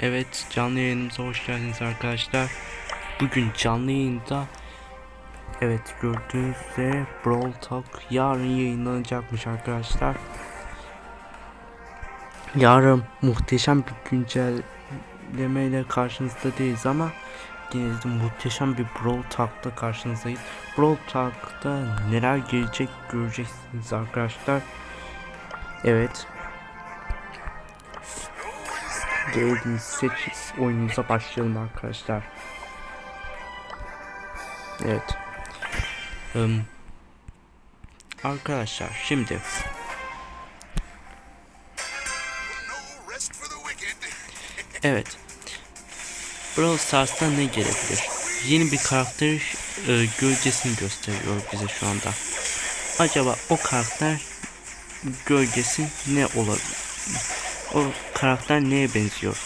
Evet canlı yayınımıza hoş geldiniz arkadaşlar. Bugün canlı yayında Evet gördüğünüz üzere Brawl Talk yarın yayınlanacakmış arkadaşlar. Yarın muhteşem bir güncellemeyle karşınızda değiliz ama yine de muhteşem bir Brawl Talk'ta karşınızdayız. Brawl Talk'ta neler gelecek göreceksiniz arkadaşlar. Evet. Geldiğiniz seç oyunumuza başlayalım arkadaşlar. Evet. Im, arkadaşlar şimdi evet. Brawl Stars'ta ne gelebilir? Yeni bir karakter e, gölgesini gösteriyor bize şu anda. Acaba o karakter gölgesi ne olabilir? O karakter neye benziyor?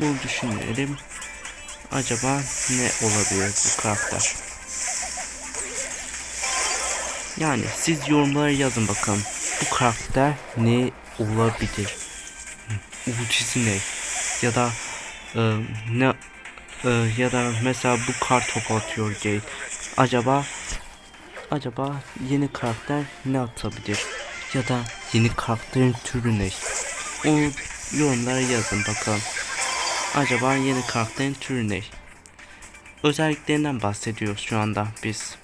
Bunu düşünelim. Acaba ne olabilir bu karakter? Yani siz yorumlara yazın bakalım. Bu karakter ne olabilir? Ultisi ne? Ya da e, ne e, ya da mesela bu kar topu atıyor Gale. Acaba acaba yeni karakter ne atabilir? Ya da yeni karakterin türü ne? Onu yorumlara yazın bakalım. Acaba yeni karakterin türü ne? Özelliklerinden bahsediyoruz şu anda biz.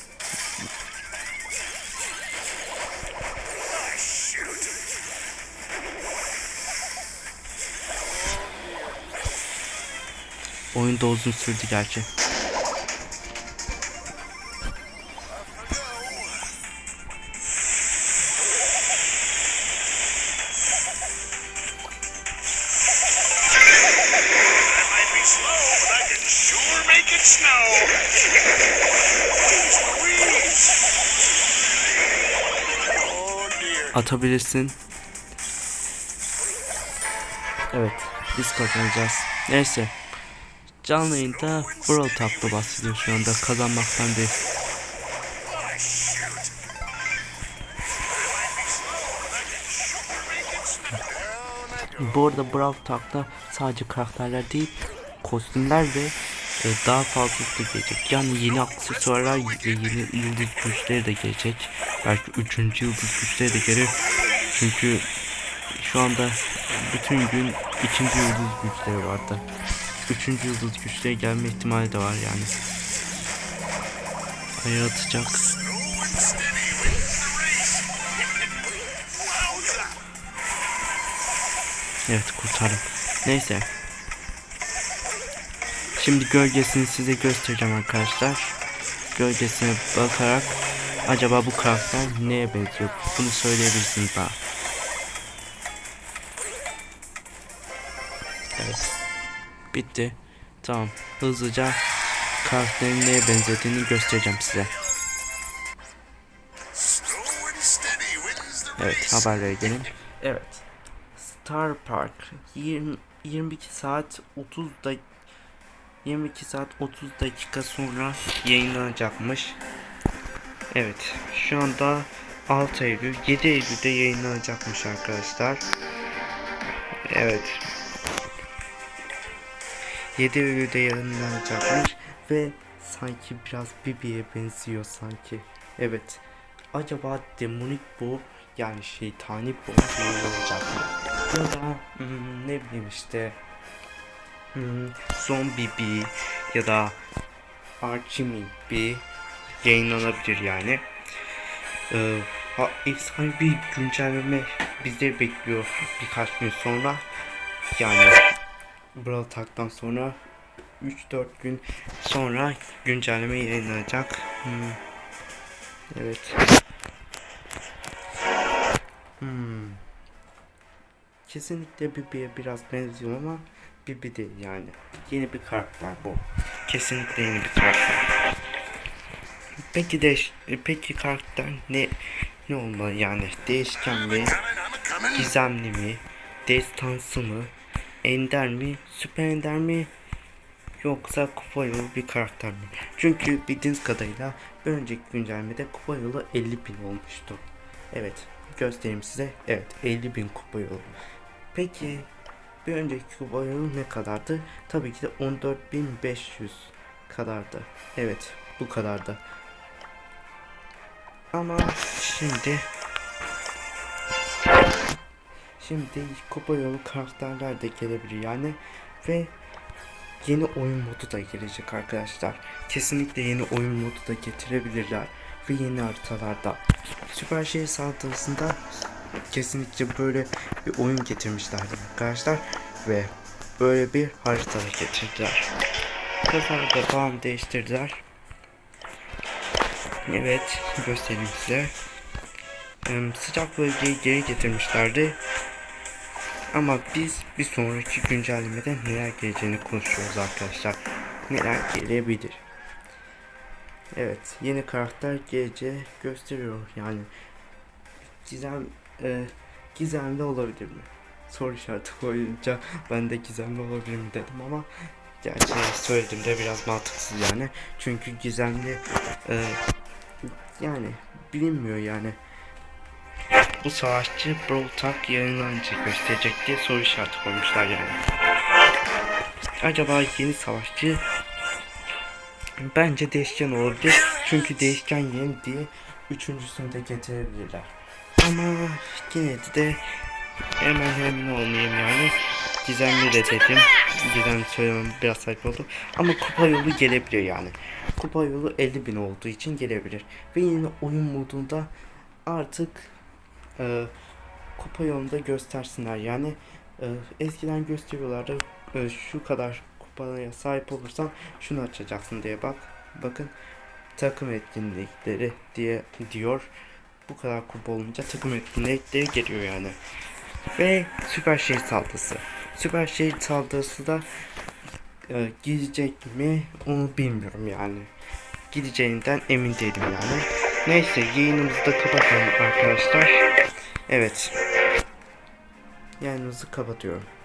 Oyun da uzun sürdü gerçi. Snow. Atabilirsin. Evet, biz kazanacağız. Neyse. Canlı yayında Brawl Talk'ta bahsediyor şu anda kazanmaktan değil. Bu arada Brawl Talk'ta sadece karakterler değil, kostümler ve e, daha fazlası gelecek. Yani yeni aksesuarlar ve yeni yıldız güçleri de gelecek. Belki üçüncü yıldız güçleri de gelir. Çünkü şu anda bütün gün ikinci yıldız güçleri vardı. Üçüncü yıldız güçleri gelme ihtimali de var yani. Ayı atacak. Evet kurtardım. Neyse. Şimdi gölgesini size göstereceğim arkadaşlar. Gölgesine bakarak acaba bu karakter neye benziyor? Bunu söyleyebilirsiniz bana. Evet. Bitti. Tamam. Hızlıca karakterin neye benzediğini göstereceğim size. Evet haberlere gelin. Evet. Star Park 20, 22 saat 30 da 22 saat 30 dakika sonra yayınlanacakmış. Evet şu anda 6 Eylül 7 Eylül'de yayınlanacakmış arkadaşlar. Evet. 7 Eylül'de yayınlanacakmış ve sanki biraz Bibi'ye benziyor sanki. Evet. Acaba demonik bu yani şeytani bu olacak mı? Ya da hmm, ne bileyim işte hmm, zombi bir ya da Archimate bir yayınlanabilir yani. Ee, efsane bir güncelleme bizleri bekliyor birkaç gün sonra. Yani Brawl Talk'tan sonra 3-4 gün sonra güncelleme yayınlanacak. Hmm. Evet. Hmm. Kesinlikle Bibi'ye biraz benziyor ama Bibi değil yani. Yeni bir karakter bu. Kesinlikle yeni bir karakter. Peki değiş peki karakter ne ne olmalı yani? Değişken mi? Gizemli mi? Destansı mı? Ender mi? Süper Ender mi? Yoksa kupa yolu bir karakter mi? Çünkü bildiğiniz kadarıyla bir önceki güncellemede kupa yolu 50 bin olmuştu. Evet göstereyim size. Evet 50 bin kupa yolu. Peki Bir önceki kupa yolu ne kadardı? Tabii ki de 14.500 kadardı. Evet bu kadardı. Ama şimdi Şimdi kupa yolu karakterler de gelebilir yani ve yeni oyun modu da gelecek arkadaşlar. Kesinlikle yeni oyun modu da getirebilirler ve yeni haritalarda. Süper şehir saldırısında kesinlikle böyle bir oyun getirmişlerdi arkadaşlar ve böyle bir harita da getirdiler. Kafada falan değiştirdiler. Evet göstereyim size. Em, Sıcak bölgeyi geri getirmişlerdi. Ama biz bir sonraki güncellemede neler geleceğini konuşuyoruz arkadaşlar. Neler gelebilir. Evet yeni karakter geleceği gösteriyor yani. Gizem e, gizemli olabilir mi? Soru işareti koyunca ben de gizemli olabilir mi dedim ama gerçi söylediğimde biraz mantıksız yani. Çünkü gizemli e, yani bilinmiyor yani. Bu savaşçı Brawl Talk yayınlanınca gösterecek diye soru işareti koymuşlar yani. Acaba yeni savaşçı bence değişken olabilir. Çünkü değişken yeni diye üçüncüsünü de getirebilirler. Ama yine de hemen emin olmayayım yani. Gizemli de dedim. Gizem söylemem biraz saçma oldu. Ama kupa yolu gelebilir yani. Kupa yolu 50 bin olduğu için gelebilir. Ve yine oyun modunda artık e, kupa yolunda göstersinler. Yani e, eskiden gösteriyorlardı e, şu kadar kupaya sahip olursan şunu açacaksın diye bak. Bakın takım etkinlikleri diye diyor. Bu kadar kupa olunca takım etkinlikleri geliyor yani. Ve süper şehir saldırısı. Süper şehir saldırısı da e, gidecek mi onu bilmiyorum yani. Gideceğinden emin değilim yani. Neyse yayınımızı da kapatalım arkadaşlar. Evet. Yayınımızı kapatıyorum.